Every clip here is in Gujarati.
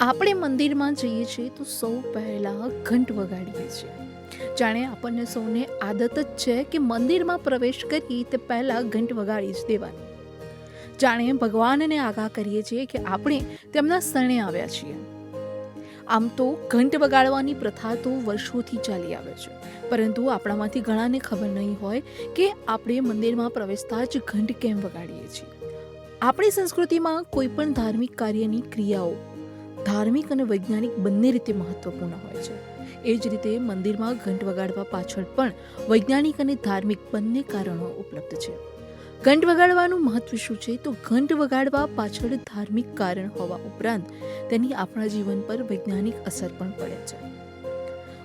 આપણે મંદિરમાં જઈએ છીએ તો સૌ પહેલાં ઘંટ વગાડીએ છીએ. જાણે આપણને સૌને આદત જ છે કે મંદિરમાં પ્રવેશ કરીએ તે પહેલાં ઘંટ વગાડી જ દેવાની. જાણે ભગવાનને આગાહ કરીએ છીએ કે આપણે તેમના શરણે આવ્યા છીએ. આમ તો ઘંટ વગાડવાની પ્રથા તો વર્ષોથી ચાલી આવે છે. પરંતુ આપણામાંથી ઘણાને ખબર નહીં હોય કે આપણે મંદિરમાં પ્રવેશતા જ ઘંટ કેમ વગાડીએ છીએ. આપણી સંસ્કૃતિમાં કોઈ પણ ધાર્મિક કાર્યની ક્રિયાઓ ધાર્મિક અને વૈજ્ઞાનિક બંને રીતે મહત્વપૂર્ણ હોય છે. એ જ રીતે મંદિરમાં ઘંટ વગાડવા પાછળ પણ વૈજ્ઞાનિક અને ધાર્મિક બંને કારણો ઉપલબ્ધ છે. ઘંટ વગાડવાનું મહત્વ શું છે? તો ઘંટ વગાડવા પાછળ ધાર્મિક કારણ હોવા ઉપરાંત તેની આપણા જીવન પર વૈજ્ઞાનિક અસર પણ પડે છે.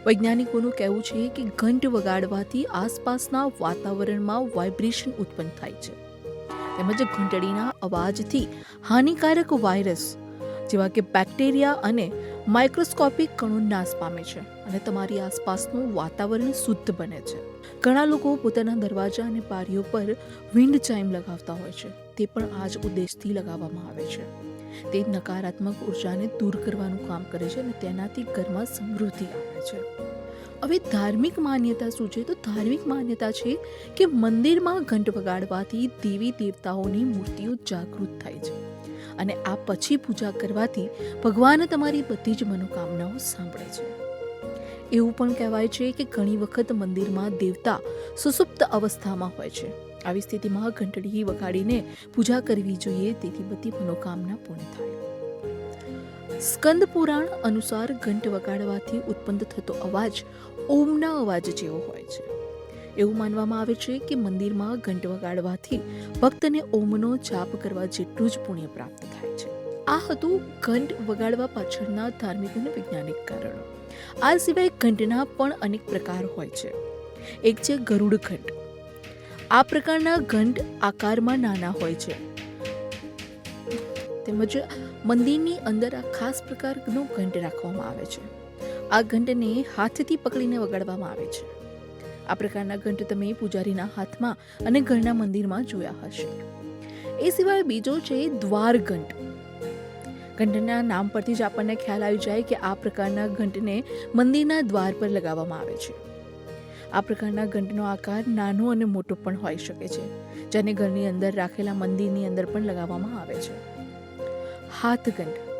વૈજ્ઞાનિકોનું કહેવું છે કે ઘંટ વગાડવાથી આસપાસના વાતાવરણમાં વાઇબ્રેશન ઉત્પન્ન થાય છે. તેમજ ઘંટડીના અવાજથી હાનિકારક વાયરસ જેવા કે બેક્ટેરિયા અને માઇક્રોસ્કોપિક કણો નાશ પામે છે અને તમારી આસપાસનું વાતાવરણ શુદ્ધ બને છે. ઘણા લોકો પોતાના દરવાજા અને બારીઓ પર વિન્ડ ચાઇમ લગાવતા હોય છે. તે પણ આ જ ઉદ્દેશથી લગાવવામાં આવે છે. તે નકારાત્મક ઉર્જાને દૂર કરવાનું કામ કરે છે અને તેનાથી ઘરમાં સમૃદ્ધિ આવે છે. હવે ધાર્મિક માન્યતા શું છે? તો ધાર્મિક માન્યતા છે કે મંદિરમાં ઘંટ વગાડવાથી દેવી દેવતાઓની મૂર્તિઓ જાગૃત થાય છે. અને આ પછી પૂજા કરવાથી ભગવાન તમારી બધી જ મનોકામનાઓ સાંભળે છે. એવું પણ કહેવાય છે કે ઘણી વખત મંદિરમાં દેવતા સુસુપ્ત અવસ્થામાં હોય છે. આવી સ્થિતિમાં ઘંટડી વગાડીને પૂજા કરવી જોઈએ, તેથી બધી મનોકામના પૂર્ણ થાય. સ્કંદ પુરાણ અનુસાર ઘંટ વગાડવાથી ઉત્પન્ન થતો અવાજ ઓમના અવાજ જેવો હોય છે. એવું માનવામાં આવે છે કે મંદિરમાં ઘંટ વગાડવાથી ભક્તને ઓમનો જાપ કરવા જેટલું જ પુણ્ય પ્રાપ્ત થાય છે. આ હતું ઘંટ વગાડવા પાછળના ધાર્મિક અને વૈજ્ઞાનિક કારણો. આ સિવાય ઘંટના પણ અનેક પ્રકાર હોય છે. એક છે ગરુડ ઘંટ. આ પ્રકારના ઘંટ આકારમાં નાના હોય છે. તેમજ મંદિરની અંદર આ ખાસ પ્રકારનો ઘંટ રાખવામાં આવે છે. આ ઘંટને હાથથી પકડીને વગાડવામાં આવે છે. આ પ્રકારના ઘંટ તમે પૂજારીના હાથમાં અને ઘરના મંદિરમાં જોયા હશે. એ સિવાય બીજો છે દ્વાર ઘંટ. ઘંટના નામ પરથી જ આપણને ખ્યાલ આવી જાય કે આ પ્રકારના ઘંટને મંદિરના દ્વાર પર લગાવવામાં આવે છે. આ પ્રકારના ઘંટનો આકાર નાનો અને મોટો પણ હોઈ શકે છે, જેને ઘરની અંદર રાખેલા મંદિરની અંદર પણ લગાવવામાં આવે છે. હાથગંઠ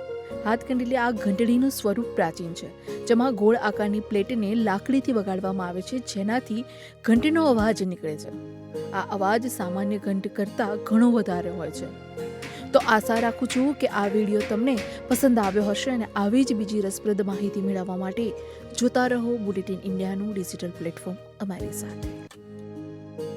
એટલે આ ઘંટડીનું સ્વરૂપ પ્રાચીન છે, જેમાં ગોળ આકારની પ્લેટને લાકડીથી વગાડવામાં આવે છે, જેનાથી ઘંટનો અવાજ નીકળે છે. આ અવાજ સામાન્ય ઘંટ કરતાં ઘણો વધારે હોય છે. તો આશા રાખું છું કે આ વીડિયો તમને પસંદ આવ્યો હશે અને આવી જ બીજી રસપ્રદ માહિતી મેળવવા માટે જોતા રહો બુલેટિન ઇન્ડિયાનું ડિજિટલ પ્લેટફોર્મ અમારી સાથે.